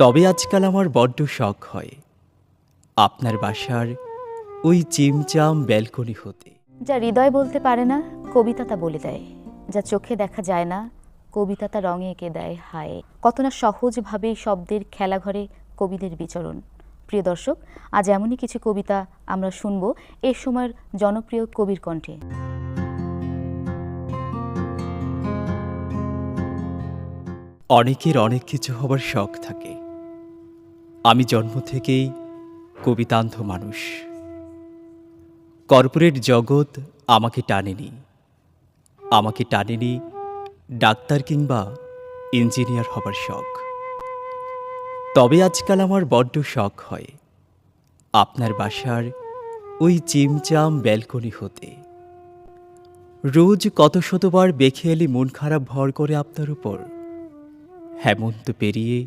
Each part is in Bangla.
তবে আজকাল আমার বড্ড শখ হয় আপনার বাসার ওই চিমচাম ব্যালকনি হতে। যা হৃদয় বলতে পারে না কবিতা তা বলে দেয়। যা চোখে দেখা যায় না কবিতা তা রঙে এঁকে দেয় হায়। কত না সহজভাবে শব্দের খেলাঘরে কবিদের বিচরণ। প্রিয় দর্শক আজ এমনই কিছু কবিতা আমরা শুনব এ সময়ের জনপ্রিয় কবির কণ্ঠে। অনেকের অনেক কিছু হবার শখ থাকে। আমি জন্ম থেকেই কবিতান্ধ মানুষ। কর্পোরেট জগৎ আমাকে টানেনি। আমাকে টানেনি ডাক্তার কিংবা ইঞ্জিনিয়ার হবার শখ। তবে আজকাল আমার বড্ড শখ হয় আপনার বাসার ওই চিমচাম ব্যালকনি হতে। রোজ কত শতবার বেখেয়ালি মন খারাপ ভর করে আপনার উপর, হেমন্ত পেরিয়ে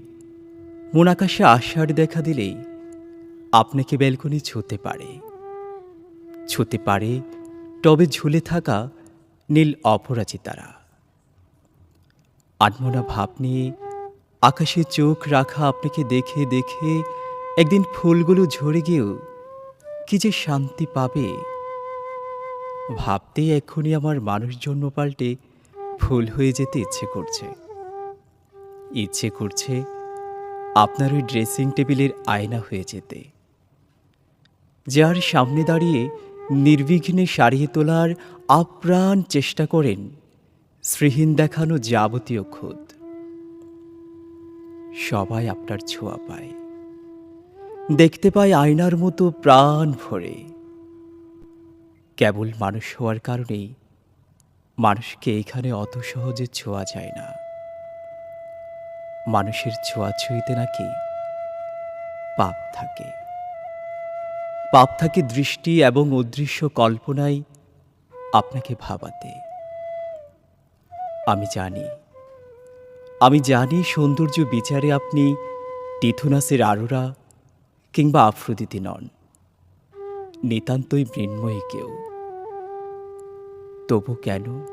মন আকাশে আষাঢ় দেখা দিলেই আপনাকে ব্যালকনি ছুঁতে পারে। ছুঁতে পারে টবে ঝুলে থাকা নীল অপরাজিতারা আনমনা ভাব নিয়ে আকাশে চোখ রাখা আপনাকে দেখে দেখে একদিন ফুলগুলো ঝরে গিয়েও কি যে শান্তি পাবে। ভাবতেই এক্ষুনি আমার মানুষ জন্ম পাল্টে ফুল হয়ে যেতে ইচ্ছে করছে। ইচ্ছে করছে আপনার ওই ড্রেসিং টেবিলের আয়না হয়ে যেতে। যার সামনে দাঁড়িয়ে নির্বিঘ্নে সারিয়ে তোলার আপ্রাণ চেষ্টা করেন শ্রীহীন দেখানো যাবতীয় খুদ। সবাই আপনার ছোঁয়া পায়। দেখতে পায় আয়নার মতো প্রাণ ভরে। কেবল মানুষ হওয়ার কারণেই মানুষকে এখানে অত সহজে ছোঁয়া যায় না। মানুষের ছোঁয়াছুঁইতে নাকি পাপ থাকে। পাপ থাকে দৃষ্টি এবং অদৃশ্য কল্পনায় আপনাকে ভাবাতে। আমি জানি আমি জানি সৌন্দর্য বিচারে আপনি টিথুনাসের আরোরা কিংবা আফ্রোদিতি নন। নিতান্তই মৃন্ময়ী কেউ। তবু কেন?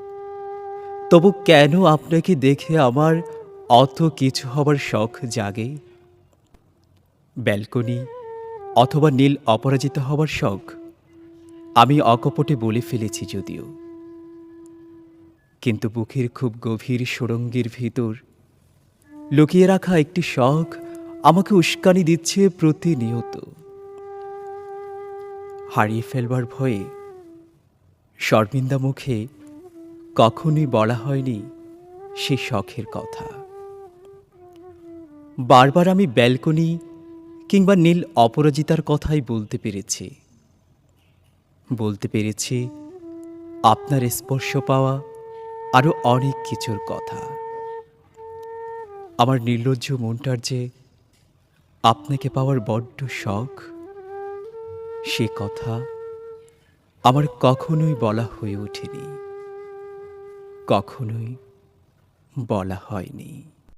তবু কেন আপনাকে দেখে আমার অত কিছু হবার শখ জাগে? ব্যালকনি অথবা নীল অপরাজিত হবার শখ? আমি অকপটে বলে ফেলেছি যদিও। কিন্তু বুকের খুব গভীর সুরঙ্গের ভিতর লুকিয়ে রাখা একটি শখ আমাকে উস্কানি দিচ্ছে প্রতিনিয়ত। হারিয়ে ফেলবার ভয়ে শর্মিন্দা মুখে কখনোই বলা হয়নি সে শখের কথা। বারবার আমি ব্যালকনি কিংবা নীল অপরাজিতার কথাই বলতে পেরেছি। বলতে পেরেছি, আপনার স্পর্শ পাওয়া আরও অনেক কিছুর কথা। আমার নির্লজ্জ মনটার যে আপনাকে পাওয়ার বড্ড শখ, সে কথা আমার কখনোই বলা হয়ে ওঠেনি। কখনোই বলা হয়নি।